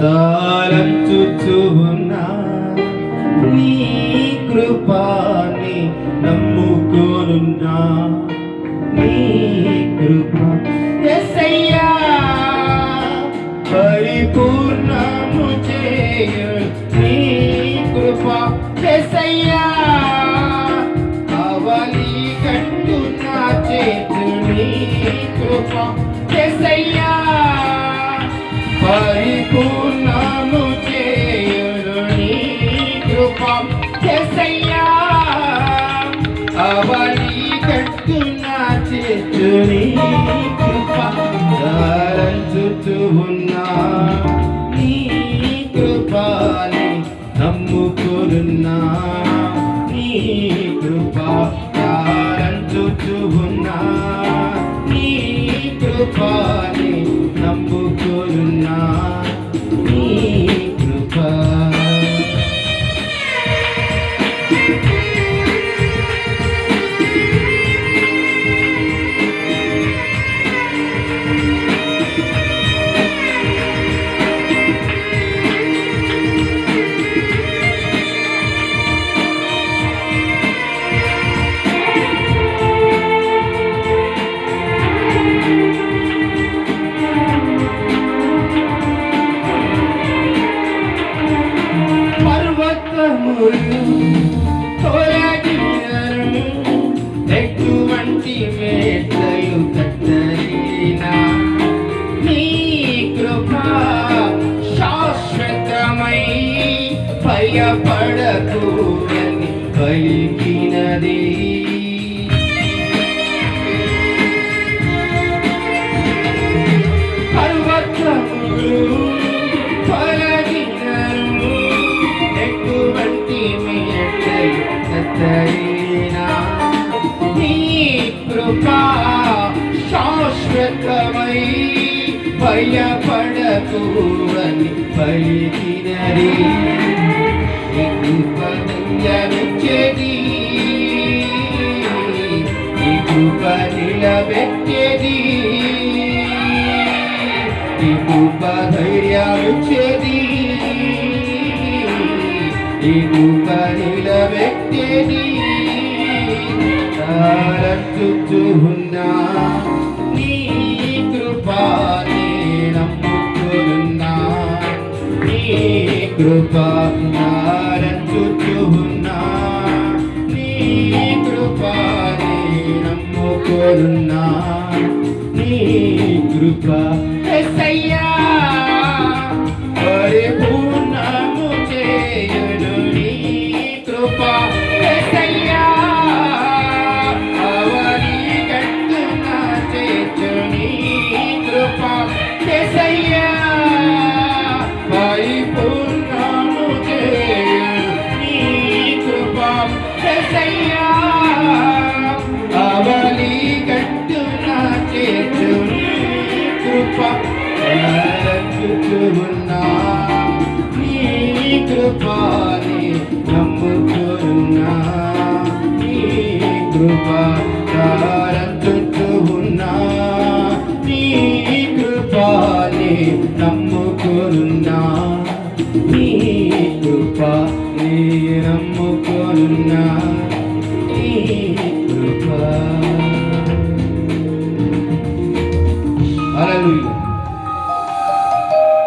తాళంచుచు ఉన్నా నీ కృపాని నమ్ముకోనున్నా. నీ కృప ఎసయ్యా. పరిపూర్ణము చేయు నీ కృప ఎసయ్యా. పరిపూర్ణము చేయును నీ కృప. ఎసయ్యా అవలి కట్టు చేతు నీ కృప. ధారంచుచు ఉన్నా నీ కృపాని నమ్ముకున్నా నీ కృప. ధారంచుచు ఉన్నా నీ నమ్ముకున్నా భయపడకు అని పలికినది. శాశ్వతమై భయపడకు అని పలికి కృప నిలబెట్టేది నీ కృప ధైర్యమిచ్చేది నీ కృప నిలబెట్టేది తారచుచున్నా నీ కృపాని నమ్ముకున్నా నీ కృప తారచుచున్నా నమ్ముకున్నా నీ కృప కృపాని నమ్ముకున్నా నీ కృప రక్షించుకున్నా నీ కృపాని నమ్ముకున్నా